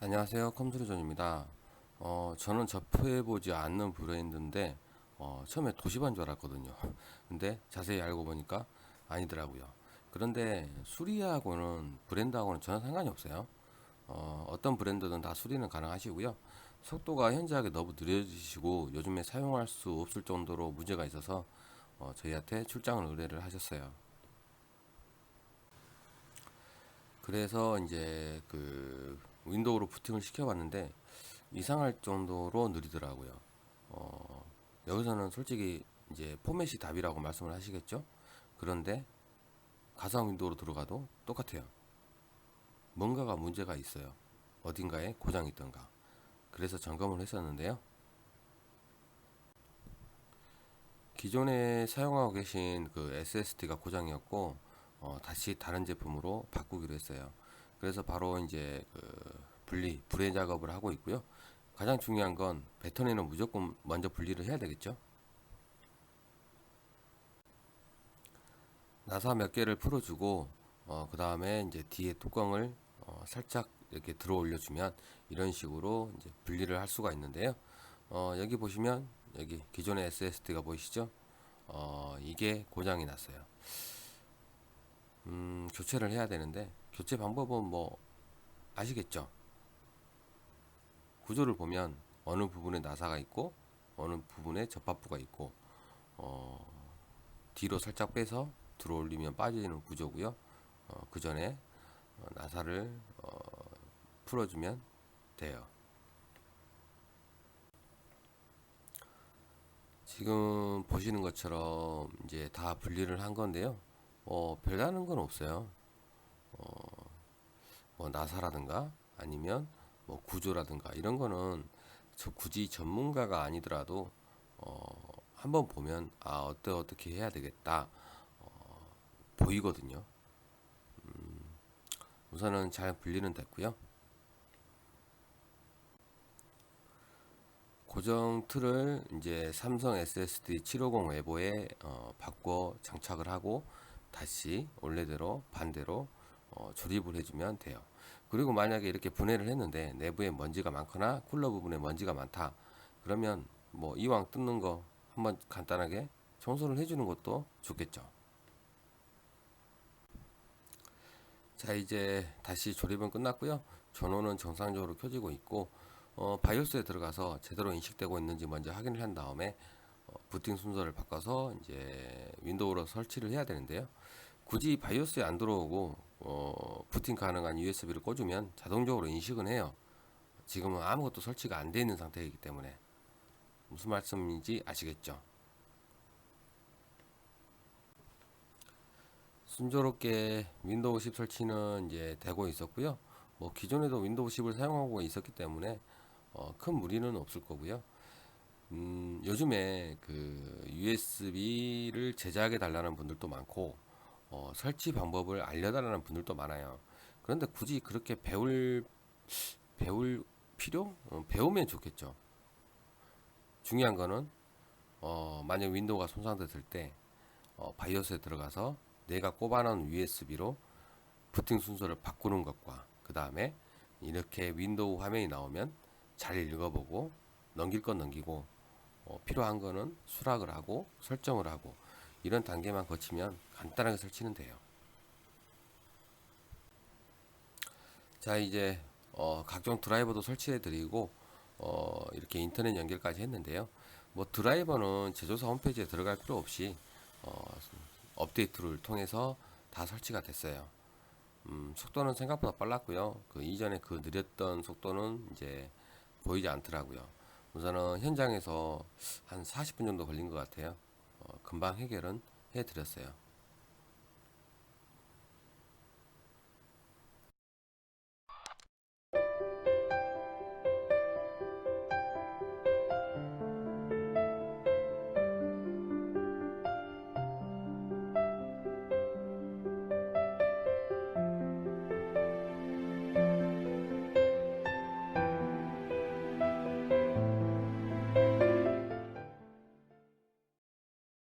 안녕하세요. 컴퓨터존입니다. 어, 저는 접해보지 않는 브랜드인데, 어, 처음에 도시반 줄 알았거든요. 근데 자세히 알고 보니까 아니더라고요. 그런데 수리하고는 브랜드하고는 전혀 상관이 없어요. 어, 어떤 브랜드든 다 수리는 가능하시고요. 속도가 현저하게 너무 느려지시고 요즘에 사용할 수 없을 정도로 문제가 있어서 어, 저희한테 출장을 의뢰를 하셨어요. 그래서 이제 그 윈도우로 부팅을 시켜봤는데 이상할 정도로 느리더라고요. 어, 여기서는 솔직히 이제 포맷이 답이라고 말씀을 하시겠죠? 그런데 가상 윈도우로 들어가도 똑같아요. 뭔가가 문제가 있어요. 어딘가에 고장이 있던가. 그래서 점검을 했었는데요. 기존에 사용하고 계신 그 SSD가 고장이었고 어, 다시 다른 제품으로 바꾸기로 했어요. 그래서 바로 이제 그 분리, 불의 작업을 하고 있고요. 가장 중요한 건 배터리는 무조건 먼저 분리를 해야 되겠죠. 나사 몇 개를 풀어주고 어, 그 다음에 이제 뒤에 뚜껑을 어, 살짝 이렇게 들어 올려주면 이런 식으로 이제 분리를 할 수가 있는데요. 어, 여기 보시면 여기 기존의 SSD가 보이시죠? 어, 이게 고장이 났어요. 음, 교체를 해야 되는데 교체 방법은 뭐 아시겠죠? 구조를 보면 어느 부분에 나사가 있고 어느 부분에 접합부가 있고 어, 뒤로 살짝 빼서 들어 올리면 빠지는 구조고요. 어, 그 전에 어, 나사를 어, 풀어주면 돼요. 지금 보시는 것처럼 이제 다 분리를 한 건데요. 어, 별다른 건 없어요. 어, 뭐 나사라든가 아니면 뭐 구조라든가 이런 거는 저 굳이 전문가가 아니더라도 어, 한번 보면 아 어때 어떻게 해야 되겠다 어, 보이거든요. 음, 우선은 잘 분리는 됐고요. 고정 틀을 이제 삼성 SSD 750 외보에 어, 바꿔 장착을 하고 다시 원래대로 반대로 어, 조립을 해주면 돼요. 그리고 만약에 이렇게 분해를 했는데 내부에 먼지가 많거나 쿨러 부분에 먼지가 많다. 그러면 뭐 이왕 뜯는 거 한번 간단하게 청소를 해주는 것도 좋겠죠. 자 이제 다시 조립은 끝났고요. 전원은 정상적으로 켜지고 있고 어, 바이오스에 들어가서 제대로 인식되고 있는지 먼저 확인을 한 다음에 어, 부팅 순서를 바꿔서 이제 윈도우로 설치를 해야 되는데요. 굳이 바이오스에 안 들어오고 어, 부팅 가능한 USB를 꽂으면 자동적으로 인식은 해요. 지금은 아무것도 설치가 안 되어 있는 상태이기 때문에 무슨 말씀인지 아시겠죠? 순조롭게 윈도우 10 설치는 이제 되고 있었고요. 뭐 기존에도 윈도우 10을 사용하고 있었기 때문에 어, 큰 무리는 없을 거고요. 음, 요즘에 그 USB를 제작해 달라는 분들도 많고 어, 설치 방법을 알려달라는 분들도 많아요. 그런데 굳이 그렇게 배울 배울 필요? 어, 배우면 좋겠죠. 중요한 거는 어, 만약 윈도우가 손상됐을 때 어, 바이오스에 들어가서 내가 꼽아놓은 USB로 부팅 순서를 바꾸는 것과 그 다음에 이렇게 윈도우 화면이 나오면 잘 읽어보고 넘길 건 넘기고 어, 필요한 거는 수락을 하고 설정을 하고 이런 단계만 거치면 간단하게 설치는 돼요. 자 이제 어, 각종 드라이버도 설치해 드리고 어, 이렇게 인터넷 연결까지 했는데요. 뭐 드라이버는 제조사 홈페이지에 들어갈 필요 없이 어, 업데이트를 통해서 다 설치가 됐어요. 음, 속도는 생각보다 빨랐고요. 그 이전에 그 느렸던 속도는 이제 보이지 않더라고요. 우선은 현장에서 한 40분 정도 걸린 것 같아요. 어, 금방 해결은 해드렸어요.